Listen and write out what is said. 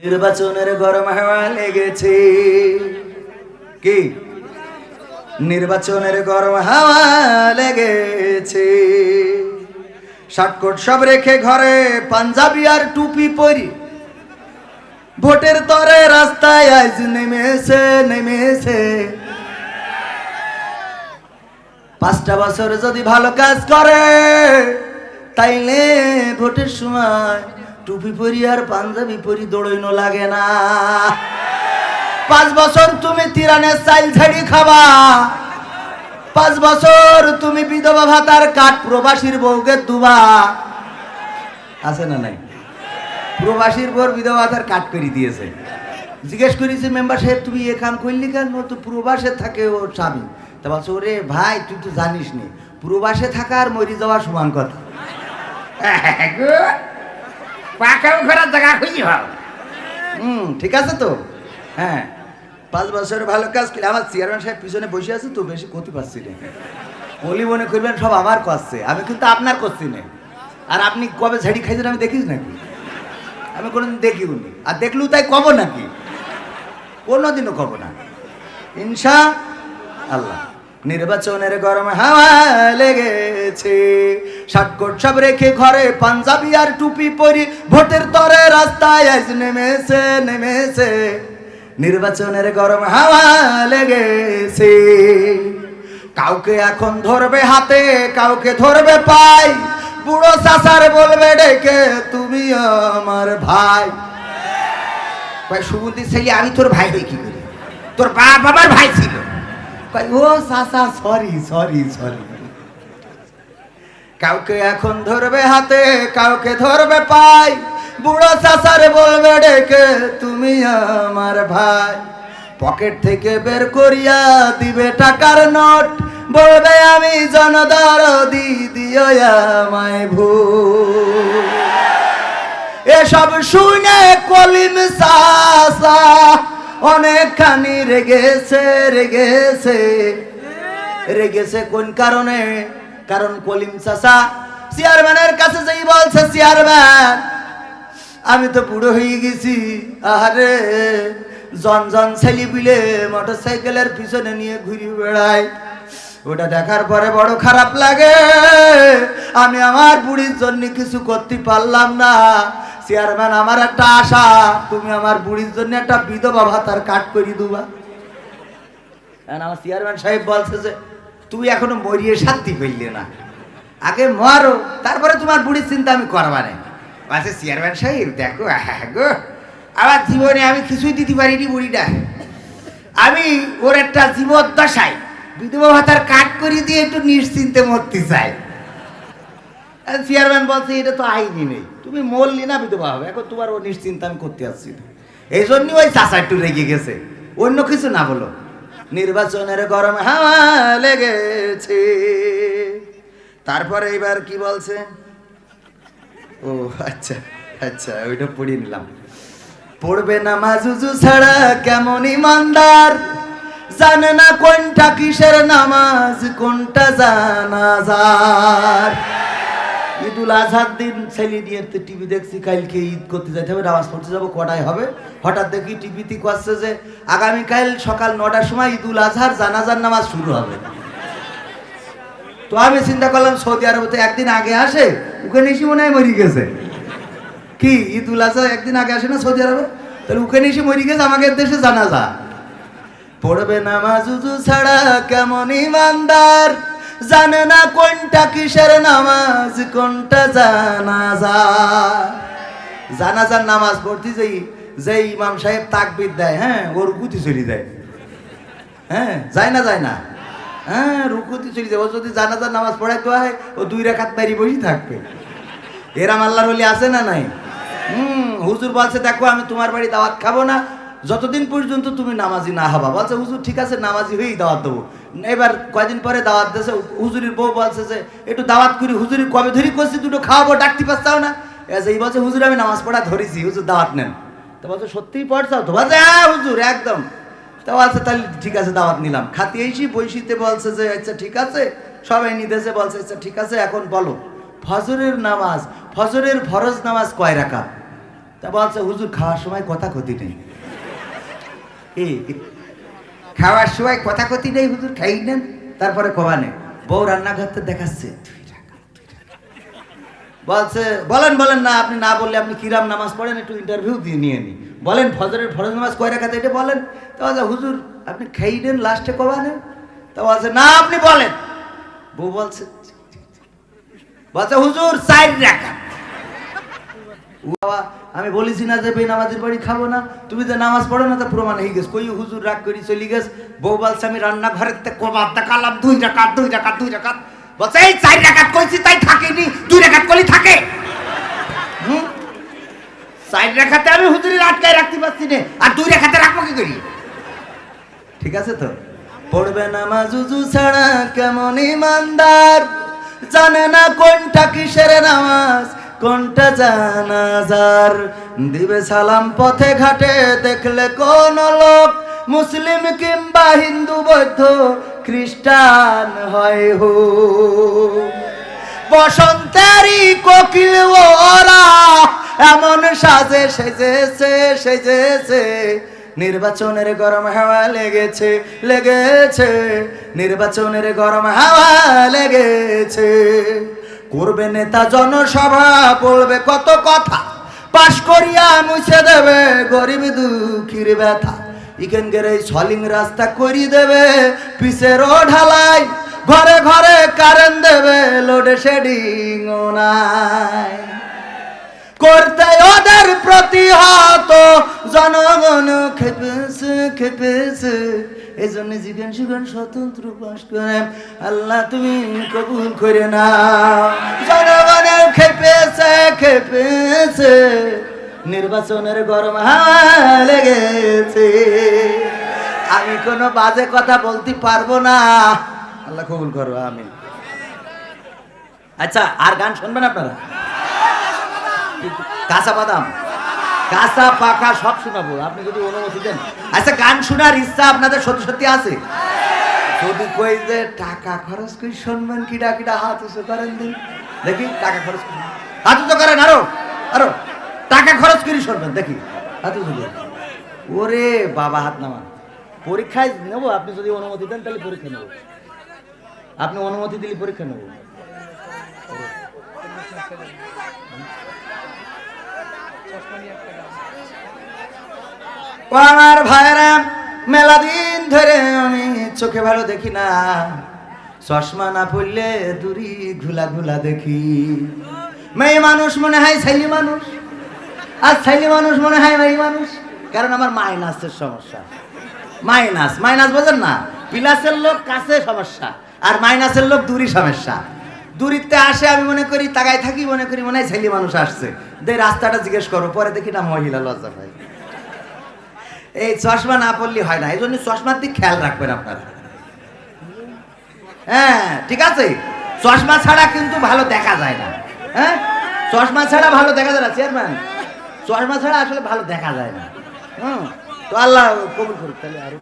নির্বাচনের গরম হাওয়া লেগেছে। কি? নির্বাচনের গরম হাওয়া লেগেছে। শাটকোট সব রেখে ঘরে পাঞ্জাবি আর টুপি পরি। ভোটের তরে রাস্তায় আজ নেমেছে নেমেছে। পাঁচটা বছর যদি ভালো কাজ করে, তাইলে ভোটের সময় টুপি পরি আর পাঞ্জাবি পরি দৌড়ইনো লাগে না। পাঁচ বছর তুমি তিরানের চাইল ঝাড়ি খাবা। পাঁচ বছর তুমি বিধবা ভাতার কাঠ প্রবাসীর বউকে দুবা। আছে না নাই? প্রবাসীর বউর বিধবা ভাতার কাঠ করে দিয়েছে। জিজ্ঞেস করেছি, মেম্বার সাহেব, তুমি এ কাম করলি কেন? তো প্রবাসে থাকে, ওর স্বামী। তা বলছে, ওরে ভাই, তুই তো জানিস নি প্রবাসে থাকা আর মরি যাওয়া সমান কথা। পাকাও ঘোরার জায়গা খুঁজি ভাব হুম ঠিক আছে তো। হ্যাঁ। পাঁচ বছর ভালো কাজ করলে আমার চেয়ারম্যান সাহেব পিছনে বসে আছে তো বেশি ক্ষতি পাচ্ছি না। বলি মনে করবেন সব আমার করছে আমি কিন্তু আপনার করছি না। আর আপনি কবে ঝাড়ি খাইছেন আমি দেখিস নাকি? আমি কোনোদিন দেখিও নি। আর দেখলেও তাই কব নাকি? কোনোদিনও কব না। ইনশা আল্লাহ। নির্বাচনের গরম হাওয়া লেগেছে। শাটকোট সব রেখে ঘরে পাঞ্জাবি আর টুপি পরি, ভোটের তরে রাস্তায় আজ নেমেছে নেমেছে। নির্বাচনের গরম হাওয়া লেগেছে। কাউকে এখন ধরবে হাতে, কাউকে ধরবে পাই বুড়ো চাচার বলবে, ডেকে তুমি আমার ভাই। ভাই সুগন্ধি ছেলে, আমি তোর ভাই করি? তোর আমার ভাই ছিল। ও চাচা সরি সরি সরি কাউকে এখন ধরবে হাতে, কাউকে ধরবে পাই বুড়ো চাচারে বলবে, ডেকে তুমি আমার ভাই। পকেট থেকে বের করিয়া দিবে টাকার নোট। বলবে, আমি জনদর দি দিও আমায় ভুল। এসব শুনে কলিম সাসা অনেকখানি রেগেছে রেগেছে। রেগেছে কোন কারণে? কারণ কলিম চাষা চেয়ারম্যানের কাছে যেই বলছে, চেয়ারম্যান, আমি তো বুড়ো হয়ে গেছি। আরে জন জন ছেলে বিলে মোটর সাইকেলের পিছনে নিয়ে ঘুরি বেড়াই ওটা দেখার পরে বড় খারাপ লাগে। আমি আমার বুড়ির জন্য কিছু করতে পারলাম না। চেয়ারম্যান আমার একটা আশা। তুমি আমার বুড়ির জন্য একটা বিধবা ভাতার কাট করে দুবা। কারণ আমার চেয়ারম্যান সাহেব বলছে যে, তুই এখনও মরিয়ে শান্তি পেলি না। আগে মারো, তারপরে তোমার বুড়ির চিন্তা আমি করবা না। আচ্ছা চেয়ারম্যান সাহেব, দেখো আহা গো। আমার জীবনে আমি কিছুই দিতে পারিনি বুড়িটা। আমি ওর একটা জীবদ্দশায় বিধবা ভাতার কাট করে দিয়ে একটু নিশ্চিন্তে মরতে চাই। চেয়ারম্যান বলছে, এটা তো আইনি নেই। তুমি মরলি না বিধবা হবে এখন তোমার ও নিশ্চিন্তা আমি করতে আসছি এই জন্যই ওই চাষা একটু রেগে গেছে। অন্য কিছু না বলো। নির্বাচনের গরম হাওয়া লেগেছে। তারপরে এবার কি বলছে? ও আচ্ছা আচ্ছা ওইটা পড়িয়ে নিলাম। পড়বে না মাজুজু ছাড়া কেমন ইমানদার? জানে না কোনটা কিসের নামাজ, কোনটা জানাজার? ঈদুল আজহার দিন ছেলে নিয়ে টিভি দেখছি, কালকে ঈদ করতে যেতে হবে, নামাজ পড়তে যাব, কটায় হবে? হঠাৎ দেখি টিভিতে করছে যে, আগামীকাল সকাল নটার সময় ঈদুল আজহার জানাজার নামাজ শুরু হবে। তো আমি চিন্তা করলাম, সৌদি আরবে তো একদিন আগে আসে, ওখানে এসে মনে হয় মরি গেছে। কি, ঈদুল আজহা একদিন আগে আসে না সৌদি আরবে? তাহলে ওখানে এসে মরি গেছে আমাদের দেশে জানাজা। পড়বে নামাজ ছাড়া কেমন ইমানদার? জানে না কোনটা কিসের নামাজ, কোনটা জানাজা। জানাজার নামাজ পড়তে যেই যে ইমাম সাহেব তাকবির দেয় হ্যাঁ ওর গুতি চলে যায়। হ্যাঁ যায় না যায় না। হ্যাঁ রুকুতি চলে ও যদি জানাজার নামাজ পড়াইতে হয়, ও দুই রেখাত মারি বসে থাকবে। এরাম আল্লাহর হলি আছে না নাই? হুম, হুজুর বলছে, দেখো, আমি তোমার বাড়ি দাওয়াত খাব না। যতদিন পর্যন্ত তুমি নামাজি না হবা, বলছে, হুজুর, ঠিক আছে, নামাজি হয়েই দাওয়াত দেবো। এবার কয়দিন পরে দাওয়াত দিয়েছে, হুজুরির বউ বলছে যে, একটু দাওয়াত করি, হুজুরি কবে ধরি করছি দুটো খাওয়াবো, ডাকতে পারছাও না। এই বলছে, হুজুর, আমি নামাজ পড়া ধরেছি, হুজুর, দাওয়াত নেন। তো বলছে, সত্যিই পড়ছাও? তো বলছে হ্যাঁ হুজুর, একদম। তো বলছে, তাহলে ঠিক আছে, দাওয়াত নিলাম। খাতি এসি বৈশিতে বলছে যে আচ্ছা ঠিক আছে। সবাই নিতেছে বলছে আচ্ছা ঠিক আছে, এখন বলো, ফজরের নামাজ, ফজরের ফরজ নামাজ কয় রাকাত? তা বলছে, হুজুর, খাওয়ার সময় কথা ক্ষতি নেই। খাওয়ার সময় কথা কথি নেই, হুজুর, খাই নেন, তারপরে কবানে বউ রান্নাঘরতে দেখাচ্ছে। বলছে, বলেন বলেন না, আপনি না বললে আপনি কিরাম নামাজ পড়েন, একটু ইন্টারভিউ দিয়ে নিয়ে নি বলেন, ফজরের ফরজ নামাজ কয় রাখাতে এটা বলেন? তো বলছে, হুজুর, আপনি খেয়ে নেন, লাস্টে কবানে তো বলছে, না, আপনি বলেন। বউ বলছে বলছে, হুজুর সাইড রাখা বাবা, আমি বলেছি না যে বেনামাজির বাড়ি খাব না। তুমি যে নামাজ পড়ো না, তা প্রমাণ হয়ে গেছে। কই হুজুর রাগ করি চলি গেছ। বউ বলছে, আমি রান্নাঘরের তে দুই রাকাত দুই রাকাত দুই রাকাত বলছে, এই চার রাকাত কইছি, তাই থাকেনি। দুই রাকাত কলি থাকে। হুম? চার রাখাতে আমি আটকায় রাখতে পারছি না। আর দুই রাখাতে রাখব কি করি? ঠিক আছে তো? পড়বে নামাজ উজু ছাড়া কেমন ইমানদার? জানে না কোনটা কিসের নামাজ? কোনটা জানাজার? দিবে সালাম পথে ঘাটে, দেখলে কোন লোক? মুসলিম কিংবা হিন্দু, বৌদ্ধ, খ্রিস্টান হয় হো। বসন্তেরই কোকিল ওরা এমন সাজে সেজেছে সেজেছে নির্বাচনের গরম হাওয়া লেগেছে লেগেছে। নির্বাচনের গরম হাওয়া লেগেছে। করবে নেতা জনসভা, বলবে কত কথা। পাশ করিয়া মুছে দেবে গরিব দুঃখীর ব্যথা। ইখানকার এই সলিং রাস্তা করি দেবে পিসেরও ঢালাই। ঘরে ঘরে কারেন্ট দেবে, লোডে শেডিং নাই। করতে ওদের প্রতিহত, জনগণ খেপেছে খেপেছে। এই জন্য জীবন সুগন স্বতন্ত্র বাস করে। আল্লাহ, তুমি কবুল করে না জনগণের খেপেছে খেপেছে। নির্বাচনের গরম হাওয়া লেগেছে। আমি কোনো বাজে কথা বলতে পারব না। আল্লাহ, কবুল করো আমি আচ্ছা আর গান শুনবেন আপনারা? কাঁচা বাদাম। কাঁচা পাকা সব শোনাবো। আপনি যদি অনুমতি দেন। আচ্ছা গান শোনার ইচ্ছা আপনাদের সত্যি সত্যি আছে? যদি কই যে টাকা খরচ করে, শুনবেন কিডা কিডা হাত উঁচু করেন দিন। দেখি, টাকা খরচ করি। হাত উঁচু করেন, আরও আরও। টাকা খরচ করে, শুনবেন, দেখি। হাত উঁচু করেন। ওরে বাবা, হাত নামান। পরীক্ষায় নেব, আপনি যদি অনুমতি দেন, তাহলে পরীক্ষা নেব। আপনি অনুমতি দিলে পরীক্ষা নেব। ও আমার ভাইরা মেলা দিন ধরে আমি চোখে ভালো দেখি না। চশমা না পড়লে দূরি ঘুলা ঘুলা দেখি। মেয়ে মানুষ মনে হয় ছেলে মানুষ, আর ছেলে মানুষ মনে হয় মেয়ে মানুষ। কারণ আমার মাইনাসের সমস্যা। মাইনাস মাইনাস বোঝেন না, প্লাসের লোক কাছে সমস্যা, আর মাইনাসের লোক দূরই সমস্যা। দূরিতে আসে আমি মনে করি, তাকায় থাকি মনে করি, মনে হয় ছেলে মানুষ আসছে। দে রাস্তাটা জিজ্ঞেস করো, পরে দেখি না মহিলা লজ্জা পাই এই চশমা না পড়লে হয় না, এই জন্য চশমার দিক খেয়াল রাখবেন আপনারা। হ্যাঁ ঠিক আছে? চশমা ছাড়া কিন্তু ভালো দেখা যায় না। হ্যাঁ? চশমা ছাড়া ভালো দেখা যায় না, চেয়ারম্যান। চশমা ছাড়া আসলে ভালো দেখা যায় না। হুম, তো আল্লাহ কবুল করুক, তাহলে আরও